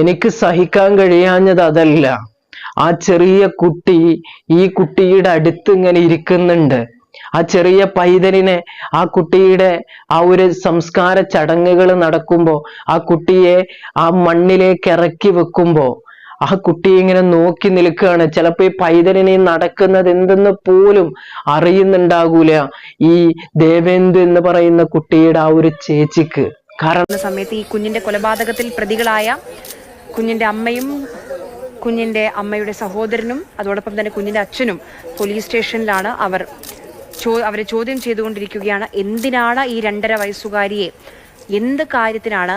എനിക്ക് സഹിക്കാൻ കഴിയാഞ്ഞത് അതല്ല. ആ ചെറിയ കുട്ടി ഈ കുട്ടിയുടെ അടുത്ത് ഇങ്ങനെ ഇരിക്കുന്നുണ്ട്. ആ ചെറിയ പൈതലിനെ ആ കുട്ടിയുടെ ആ ഒരു സംസ്കാര ചടങ്ങുകൾ നടക്കുമ്പോൾ ആ കുട്ടിയെ ആ മണ്ണിലേക്ക് ഇറക്കി വെക്കുമ്പോൾ ആ കുട്ടി ഇങ്ങനെ നോക്കി നിൽക്കുകയാണ്. ചിലപ്പോൾ ഈ പൈതലിനെ നടക്കുന്നത് എന്തെന്ന് പോലും അറിയുന്നുണ്ടാകൂല ഈ ദേവേന്ദു എന്ന് പറയുന്ന കുട്ടിയുടെ ആ ഒരു ചേച്ചിക്ക്. കാരണം സമയത്ത് ഈ കുഞ്ഞിന്റെ കൊലപാതകത്തിൽ പ്രതികളായ കുഞ്ഞിന്റെ അമ്മയും കുഞ്ഞിന്റെ അമ്മയുടെ സഹോദരനും അതോടൊപ്പം തന്നെ കുഞ്ഞിന്റെ അച്ഛനും പോലീസ് സ്റ്റേഷനിലാണ് അവർ ചോ അവരെ ചോദ്യം ചെയ്തുകൊണ്ടിരിക്കുകയാണ്. എന്തിനാണ് ഈ രണ്ടര വയസ്സുകാരിയെ എന്ത് കാര്യത്തിനാണ്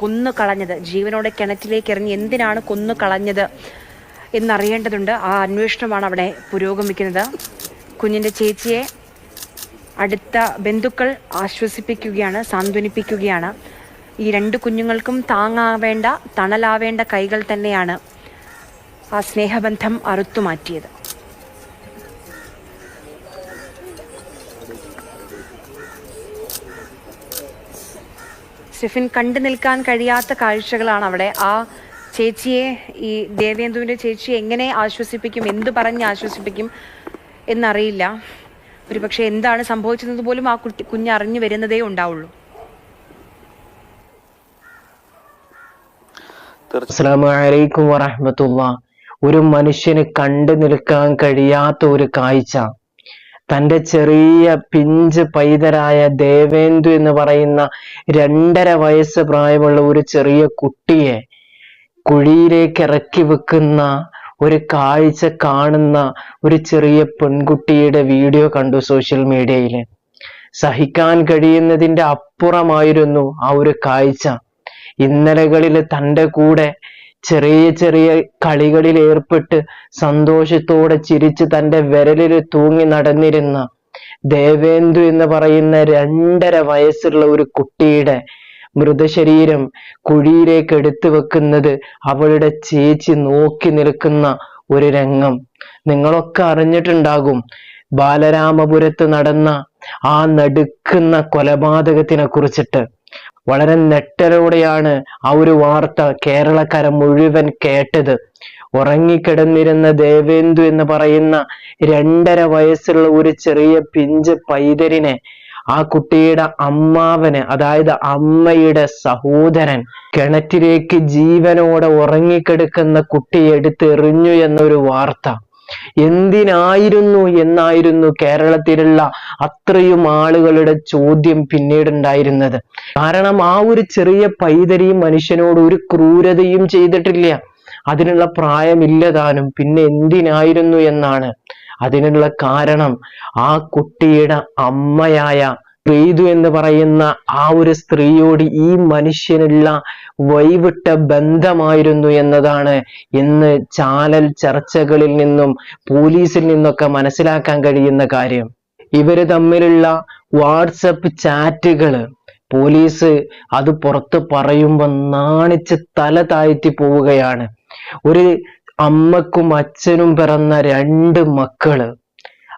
കൊന്നു കളഞ്ഞത്? ജീവനോടെ കിണറ്റിലേക്ക് എറിഞ്ഞ് എന്തിനാണ് കൊന്നു കളഞ്ഞത് എന്നറിയേണ്ടതുണ്ട്. ആ അന്വേഷണമാണ് അവിടെ പുരോഗമിക്കുന്നത്. കുഞ്ഞിന്റെ ചേച്ചിയെ അടുത്ത ബന്ധുക്കൾ ആശ്വസിപ്പിക്കുകയാണ് സാന്ത്വനിപ്പിക്കുകയാണ്. ഈ രണ്ട് കുഞ്ഞുങ്ങൾക്കും താങ്ങാവേണ്ട തണലാവേണ്ട കൈകൾ തന്നെയാണ് ആ സ്നേഹബന്ധം അറുത്തുമാറ്റിയത്. സ്റ്റെഫിൻ കണ്ടു നിൽക്കാൻ കഴിയാത്ത കാഴ്ചകളാണ് അവിടെ. ആ ചേച്ചിയെ ഈ ദേവേന്ദുവിന്റെ ചേച്ചിയെ എങ്ങനെ ആശ്വസിപ്പിക്കും എന്ത് പറഞ്ഞ് ആശ്വസിപ്പിക്കും എന്നറിയില്ല. ഒരുപക്ഷെ എന്താണ് സംഭവിച്ചത് പോലും ആ കുട്ടി കുഞ്ഞ് അറിഞ്ഞു വരുന്നതേ ഉണ്ടാവുള്ളൂ. അസ്സലാമു വറഹമത്തുള്ള വറഹ്മത്തുള്ള. ഒരു മനുഷ്യന് കണ്ടു നിൽക്കാൻ കഴിയാത്ത ഒരു കാഴ്ച. തന്റെ ചെറിയ പിഞ്ച് പൈതരായ ദേവേന്ദു എന്ന് പറയുന്ന രണ്ടര വയസ്സ് പ്രായമുള്ള ഒരു ചെറിയ കുട്ടിയെ കുഴിയിലേക്ക് ഇറക്കി വെക്കുന്ന ഒരു കാഴ്ച കാണുന്ന ഒരു ചെറിയ പെൺകുട്ടിയുടെ വീഡിയോ കണ്ടു സോഷ്യൽ മീഡിയയിൽ സഹിക്കാൻ കഴിയുന്നതിന്റെ അപ്പുറമായിരുന്നു ആ ഒരു കാഴ്ച. ഇന്നലകളിൽ തന്റെ കൂടെ ചെറിയ ചെറിയ കളികളിൽ ഏർപ്പെട്ട് സന്തോഷത്തോടെ ചിരിച്ച് തന്റെ വിരലിൽ തൂങ്ങി നടന്നിരുന്ന ദേവേന്ദു എന്ന് പറയുന്ന രണ്ടര വയസ്സുള്ള ഒരു കുട്ടിയുടെ മൃതശരീരം കുഴിയിലേക്ക് എടുത്തു വെക്കുന്നത് അവളുടെ ചേച്ചി നോക്കി നിൽക്കുന്ന ഒരു രംഗം. നിങ്ങളൊക്കെ അറിഞ്ഞിട്ടുണ്ടാകും ബാലരാമപുരത്ത് നടന്ന ആ നടുക്കുന്ന കൊലപാതകത്തിനെ കുറിച്ചിട്ട്. വളരെ നെട്ടലോടെയാണ് ആ ഒരു വാർത്ത കേരളക്കര മുഴുവൻ കേട്ടത്. ഉറങ്ങിക്കിടന്നിരുന്ന ദേവേന്ദു എന്ന് പറയുന്ന രണ്ടര വയസ്സുള്ള ഒരു ചെറിയ പിഞ്ച് പൈതരിനെ ആ കുട്ടിയുടെ അമ്മാവന് അതായത് അമ്മയുടെ സഹോദരൻ കിണറ്റിലേക്ക് ജീവനോടെ ഉറങ്ങിക്കിടക്കുന്ന കുട്ടിയെ എടുത്ത് എറിഞ്ഞു എന്നൊരു വാർത്ത. എന്തിനായിരുന്നു എന്നായിരുന്നു കേരളത്തിലുള്ള അത്രയും ആളുകളുടെ ചോദ്യം പിന്നീടുണ്ടായിരുന്നത് കാരണം ആ ഒരു ചെറിയ പൈതരിയും മനുഷ്യനോട് ഒരു ക്രൂരതയും ചെയ്തിട്ടില്ല. അതിനുള്ള പ്രായമില്ലതാനും പിന്നെ എന്തിനായിരുന്നു എന്നാണ്. അതിനുള്ള കാരണം ആ കുട്ടിയുടെ അമ്മയായ പ്രീതു എന്ന് പറയുന്ന ആ ഒരു സ്ത്രീയോട് ഈ മനുഷ്യനുള്ള വൈവിട്ട ബന്ധമായിരുന്നു എന്നതാണ് ഇന്ന് ചാനൽ ചർച്ചകളിൽ നിന്നും പോലീസിൽ നിന്നൊക്കെ മനസ്സിലാക്കാൻ കഴിയുന്ന കാര്യം. ഇവർ തമ്മിലുള്ള വാട്സപ്പ് ചാറ്റുകൾ പോലീസ് അത് പുറത്ത് പറയുമ്പോൾ നാണിച്ച് തല താഴ്ത്തി പോവുകയാണ്. ഒരു അമ്മക്കും അച്ഛനും പിറന്ന രണ്ട് മക്കൾ.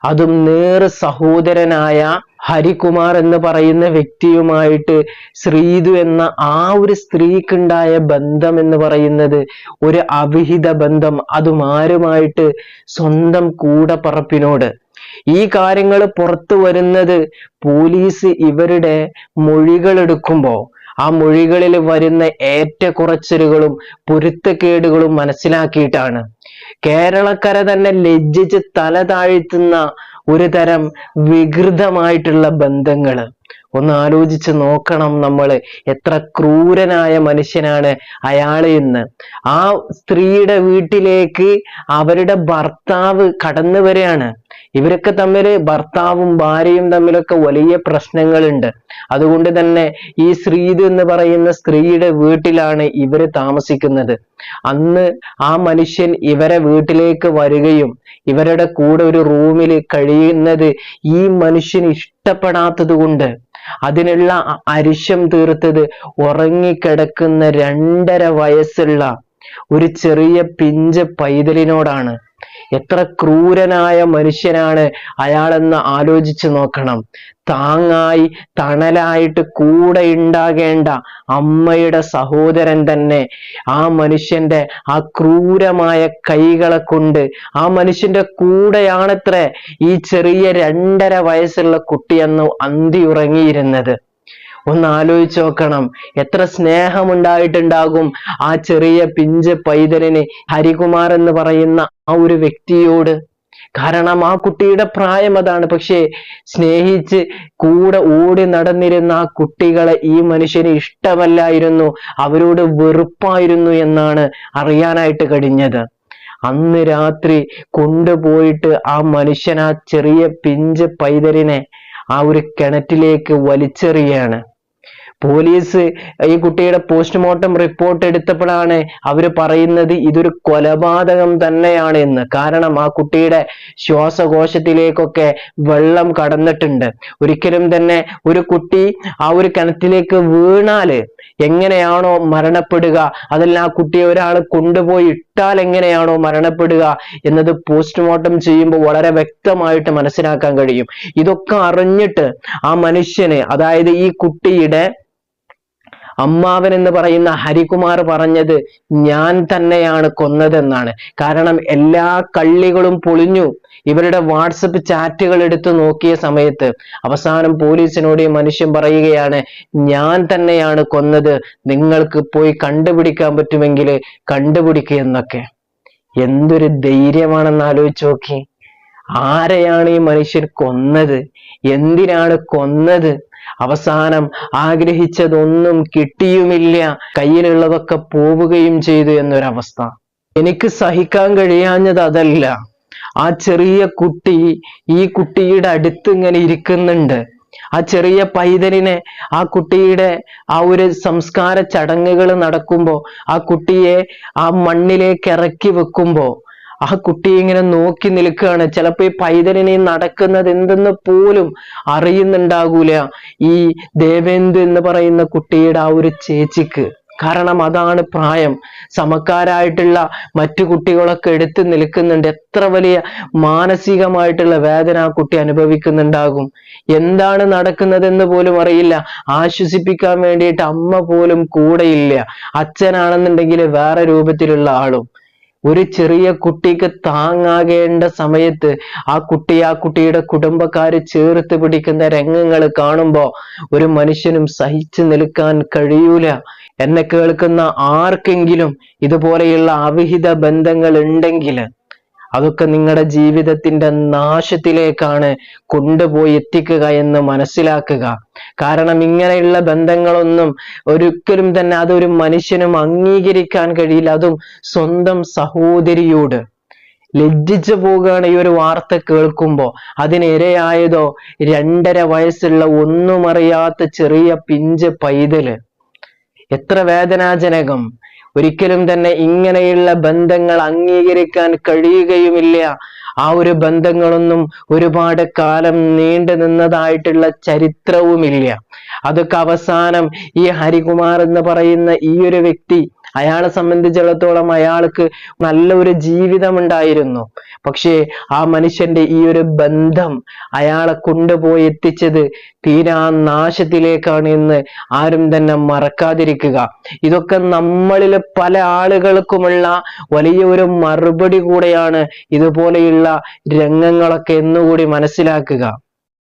അതും നേർ സഹോദരനായ ഹരികുമാർ എന്ന് പറയുന്ന വ്യക്തിയുമായിട്ട് ശ്രീതു എന്ന ആ ഒരു സ്ത്രീക്കുണ്ടായ ബന്ധം എന്ന് പറയുന്നത് ഒരു അവിഹിത ബന്ധം. അതും ആരുമായിട്ട് സ്വന്തം കൂടപ്പറപ്പിനോട്. ഈ കാര്യങ്ങൾ പുറത്തു വരുന്നത് പോലീസ് ഇവരുടെ മൊഴികൾ എടുക്കുമ്പോൾ ആ മൊഴികളിൽ വരുന്ന ഏറ്റക്കുറച്ചിലുകളും പൊരുത്തക്കേടുകളും മനസ്സിലാക്കിയിട്ടാണ്. കേരളക്കര തന്നെ ലജ്ജിച്ച് തല താഴ്ത്തുന്ന ഒരു തരം വികൃതമായിട്ടുള്ള ബന്ധങ്ങൾ ഒന്ന് ആലോചിച്ച് നോക്കണം നമ്മൾ എത്ര ക്രൂരനായ മനുഷ്യനാണ് അയാൾ എന്ന്. ആ സ്ത്രീയുടെ വീട്ടിലേക്ക് അവരുടെ ഭർത്താവ് കടന്നു വരികയാണ് ഇവരൊക്കെ തമ്മിൽ ഭർത്താവും ഭാര്യയും തമ്മിലൊക്കെ വലിയ പ്രശ്നങ്ങളുണ്ട്. അതുകൊണ്ട് തന്നെ ഈ ശ്രീത് എന്ന് പറയുന്ന സ്ത്രീയുടെ വീട്ടിലാണ് ഇവർ താമസിക്കുന്നത്. അന്ന് ആ മനുഷ്യൻ ഇവരെ വീട്ടിലേക്ക് വരികയും ഇവരുടെ കൂടെ ഒരു റൂമിൽ കഴിയുന്നത് ഈ മനുഷ്യൻ ഇഷ്ടപ്പെടാത്തത് കൊണ്ട് അതിനുള്ള അരിശം തീർത്തത് ഉറങ്ങിക്കിടക്കുന്ന രണ്ടര വയസ്സുള്ള ഒരു ചെറിയ പിഞ്ച് പൈതലിനോടാണ്. എത്ര ക്രൂരനായ മനുഷ്യനാണ് അയാളെന്ന് ആലോചിച്ചു നോക്കണം. താങ്ങായി തണലായിട്ട് കൂടെ ഉണ്ടാകേണ്ട അമ്മയുടെ സഹോദരൻ തന്നെ ആ മനുഷ്യന്റെ ആ ക്രൂരമായ കൈകളെ കൊണ്ട് ആ മനുഷ്യന്റെ കൂടെയാണത്രേ ഈ ചെറിയ രണ്ടര വയസ്സുള്ള കുട്ടിയെന്ന് അന്തി ഉറങ്ങിയിരുന്നത്. ഒന്ന് ആലോചിച്ച് നോക്കണം. എത്ര സ്നേഹമുണ്ടായിട്ടുണ്ടാകും ആ ചെറിയ പിഞ്ച് പൈതലിന് ഹരികുമാർ എന്ന് പറയുന്ന ആ ഒരു വ്യക്തിയോട്. കാരണം ആ കുട്ടിയുടെ പ്രായം അതാണ്. പക്ഷേ സ്നേഹിച്ച് കൂടെ ഓടി നടന്നിരുന്ന ആ കുട്ടികളെ ഈ മനുഷ്യന് ഇഷ്ടമല്ലായിരുന്നു. അവരോട് വെറുപ്പായിരുന്നു എന്നാണ് അറിയാനായിട്ട് കഴിഞ്ഞത്. അന്ന് രാത്രി കൊണ്ടുപോയിട്ട് ആ മനുഷ്യൻ ആ ചെറിയ പിഞ്ച് പൈതലിനെ ആ ഒരു കിണറ്റിലേക്ക് വലിച്ചെറിയാണ്. പോലീസ് ഈ കുട്ടിയുടെ പോസ്റ്റ്മോർട്ടം റിപ്പോർട്ട് എടുത്തപ്പോഴാണ് അവർ പറയുന്നത് ഇതൊരു കൊലപാതകം തന്നെയാണ് എന്ന്. കാരണം ആ കുട്ടിയുടെ ശ്വാസകോശത്തിലേക്കൊക്കെ വെള്ളം കടന്നിട്ടുണ്ട്. ഒരിക്കലും തന്നെ ഒരു കുട്ടി ആ ഒരു കിണറ്റിലേക്ക് വീണാൽ എങ്ങനെയാണോ മരണപ്പെടുക അതല്ല ആ കുട്ടിയെ ഒരാൾ കൊണ്ടുപോയി ഇട്ടാൽ എങ്ങനെയാണോ മരണപ്പെടുക എന്നത് പോസ്റ്റ്മോർട്ടം ചെയ്യുമ്പോൾ വളരെ വ്യക്തമായിട്ട് മനസ്സിലാക്കാൻ കഴിയും. ഇതൊക്കെ അറിഞ്ഞിട്ട് ആ മനുഷ്യന് അതായത് ഈ കുട്ടിയുടെ അമ്മാവൻ എന്ന് പറയുന്ന ഹരികുമാർ പറഞ്ഞത് ഞാൻ തന്നെയാണ് കൊന്നതെന്നാണ്. കാരണം എല്ലാ കള്ളികളും പൊളിഞ്ഞു. ഇവരുടെ വാട്സപ്പ് ചാറ്റുകൾ എടുത്തു നോക്കിയ സമയത്ത് അവസാനം പോലീസിനോട് ഈ മനുഷ്യൻ പറയുകയാണ് ഞാൻ തന്നെയാണ് കൊന്നത്. നിങ്ങൾക്ക് പോയി കണ്ടുപിടിക്കാൻ പറ്റുമെങ്കിൽ കണ്ടുപിടിക്കുക എന്നൊക്കെ. എന്തൊരു ധൈര്യമാണെന്ന് ആലോചിച്ച് നോക്കി. ആരെയാണ് ഈ മനുഷ്യൻ കൊന്നത്? എന്തിനാണ് കൊന്നത്? അവസാനം ആഗ്രഹിച്ചതൊന്നും കിട്ടിയുമില്ല. കയ്യിലുള്ളതൊക്കെ പോവുകയും ചെയ്തു എന്നൊരവസ്ഥ. എനിക്ക് സഹിക്കാൻ കഴിയാഞ്ഞത് അതല്ല. ആ ചെറിയ കുട്ടി ഈ കുട്ടിയുടെ അടുത്ത് ഇങ്ങനെ ഇരിക്കുന്നുണ്ട്. ആ ചെറിയ പൈതലിനെ ആ കുട്ടിയുടെ ആ ഒരു സംസ്കാര ചടങ്ങുകൾ നടക്കുമ്പോൾ ആ കുട്ടിയെ ആ മണ്ണിലേക്ക് ഇറക്കി വെക്കുമ്പോ ആ കുട്ടി ഇങ്ങനെ നോക്കി നിൽക്കുകയാണ്. ചിലപ്പോൾ ഈ പൈതലിനെ നടക്കുന്നത് എന്തെന്ന് പോലും അറിയുന്നുണ്ടാകൂല. ഈ ദേവേന്ദു എന്ന് പറയുന്ന കുട്ടിയുടെ ആ ഒരു ചേച്ചിക്ക്. കാരണം അതാണ് പ്രായം. സമക്കാരായിട്ടുള്ള മറ്റു കുട്ടികളൊക്കെ എടുത്തു നിൽക്കുന്നുണ്ട്. എത്ര വലിയ മാനസികമായിട്ടുള്ള വേദന ആ കുട്ടി അനുഭവിക്കുന്നുണ്ടാകും. എന്താണ് നടക്കുന്നതെന്ന് പോലും അറിയില്ല. ആശ്വസിപ്പിക്കാൻ വേണ്ടിയിട്ട് അമ്മ പോലും കൂടെയില്ല. അച്ഛനാണെന്നുണ്ടെങ്കിൽ വേറെ രൂപത്തിലുള്ള ആളും. ഒരു ചെറിയ കുട്ടിക്ക് താങ്ങാകേണ്ട സമയത്ത് ആ കുട്ടി ആ കുട്ടിയുടെ കുടുംബക്കാര് ചേർത്ത് പിടിക്കുന്ന രംഗങ്ങൾ കാണുമ്പോൾ ഒരു മനുഷ്യനും സഹിച്ചു നിൽക്കാൻ കഴിയൂല. എന്നെ കേൾക്കുന്ന ആർക്കെങ്കിലും ഇതുപോലെയുള്ള അവിഹിത ബന്ധങ്ങൾ ഉണ്ടെങ്കിൽ അതൊക്കെ നിങ്ങളുടെ ജീവിതത്തിന്റെ നാശത്തിലേക്കാണ് കൊണ്ടുപോയി എത്തിക്കുക എന്ന് മനസ്സിലാക്കുക. കാരണം ഇങ്ങനെയുള്ള ബന്ധങ്ങളൊന്നും ഒരിക്കലും തന്നെ അതൊരു മനുഷ്യനും അംഗീകരിക്കാൻ കഴിയില്ല. അതും സ്വന്തം സഹോദരിയോട്. ലജ്ജിച്ചു പോവുകയാണ് ഈ ഒരു വാർത്ത കേൾക്കുമ്പോ അതിനിരയായതോ രണ്ടര വയസ്സുള്ള ഒന്നും അറിയാത്ത ചെറിയ പിഞ്ച് പൈതൽ. എത്ര വേദനാജനകം. ഒരിക്കലും തന്നെ ഇങ്ങനെയുള്ള ബന്ധങ്ങൾ അംഗീകരിക്കാൻ കഴിയുകയുമില്ല. ആ ഒരു ബന്ധങ്ങളൊന്നും ഒരുപാട് കാലം നീണ്ടു നിന്നതായിട്ടുള്ള ചരിത്രവുമില്ല. അതൊക്കെ അവസാനം ഈ ഹരികുമാർ എന്ന് പറയുന്ന ഈ ഒരു വ്യക്തി അയാളെ സംബന്ധിച്ചിടത്തോളം അയാൾക്ക് നല്ലൊരു ജീവിതമുണ്ടായിരുന്നു. പക്ഷേ ആ മനുഷ്യന്റെ ഈ ഒരു ബന്ധം അയാളെ കൊണ്ടുപോയി എത്തിച്ചത് തീരാ നാശത്തിലേക്കാണ് എന്ന് ആരും തന്നെ മറക്കാതിരിക്കുക. ഇതൊക്കെ നമ്മളിൽ പല ആളുകൾക്കുമുള്ള വലിയ ഒരു മറുപടി കൂടെയാണ് ഇതുപോലെയുള്ള രംഗങ്ങളൊക്കെ എന്നുകൂടി മനസ്സിലാക്കുക.